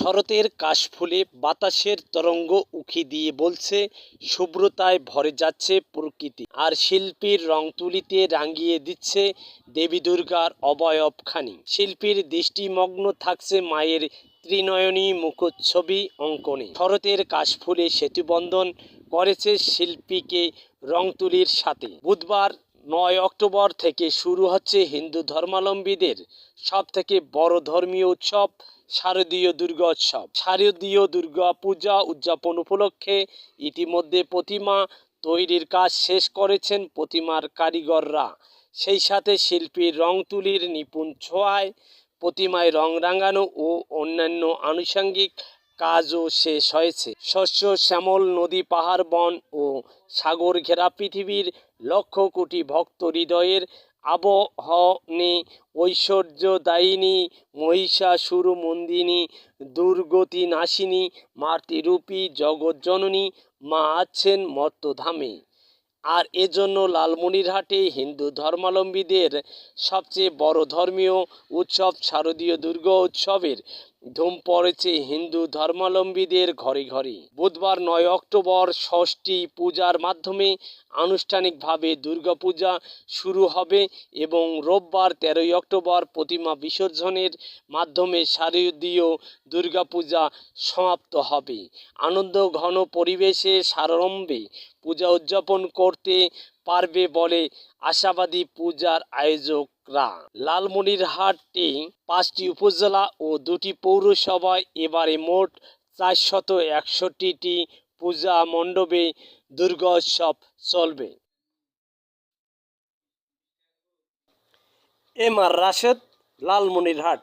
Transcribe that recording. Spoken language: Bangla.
শরতের কাশফুলে বাতাসের তরঙ্গ উকি দিয়ে বলছে, শুভ্রতায় ভরে যাচ্ছে প্রকৃতি। আর শিল্পীর রং তুলিতে রাঙিয়ে দিচ্ছে দেবী দুর্গার অবয়বখানি শিল্পীর দৃষ্টিমগ্ন থাকছে মায়ের ত্রিনয়নী মুখচ্ছবি অঙ্কনে। শরতের কাশফুলে সেতুবন্ধন করেছে শিল্পীকে রং তুলির সাথে। বুধবার নয় অক্টোবর থেকে শুরু হচ্ছে হিন্দু ধর্মাবলম্বীদের সব থেকে বড় ধর্মীয় উৎসব শারদীয় দুর্গা উৎসব। শারদীয় দুর্গা পূজা উদযাপন উপলক্ষে ইতিমধ্যে প্রতিমা তৈরির কাজ শেষ করেছেন প্রতিমার কারিগররা। সেই সাথে শিল্পীর রং তুলির নিপুণ ছোঁয়ায় প্রতিমায় রং রাঙানো ও অন্যান্য আনুষঙ্গিক কাজও শেষ হয়েছে। শস্য, শ্যামল, নদী, পাহাড়, বন ও সাগর ঘেরা পৃথিবীর লক্ষ কোটি ভক্ত হৃদয়ের আবহনে ঐশ্বর্যদায়িনী মহিষাসুর মন্দিনী দুর্গতি নাশিনী মাতৃরূপী জগজ্জননী মা আছেন মর্তধামে আর এজন্য লালমনিরহাটে হিন্দু ধর্মাবলম্বীদের সবচেয়ে বড় ধর্মীয় উৎসব শারদীয় দুর্গা উৎসবের ধুম পড়েছে হিন্দু ধর্মাবলম্বীদের ঘরে ঘরে। বুধবার নয় অক্টোবর ষষ্ঠী পূজার মাধ্যমে আনুষ্ঠানিকভাবে দুর্গাপূজা শুরু হবে এবং রোববার তেরোই অক্টোবর প্রতিমা বিসর্জনের মাধ্যমে শারদীয় দুর্গাপূজা সমাপ্ত হবে। আনন্দ ঘন পরিবেশে সারম্ভে পূজা উদযাপন করতে পারবে বলে আশাবাদী পূজার আয়োজকরা। লালমনিরহাটে পাঁচটি উপজেলা ও দুটি পৌরসভায় এবারে মোট চারশত একষট্টিটি পূজা মণ্ডপে দুর্গোৎসব চলবে। M R Rashed, Lalmonirhat.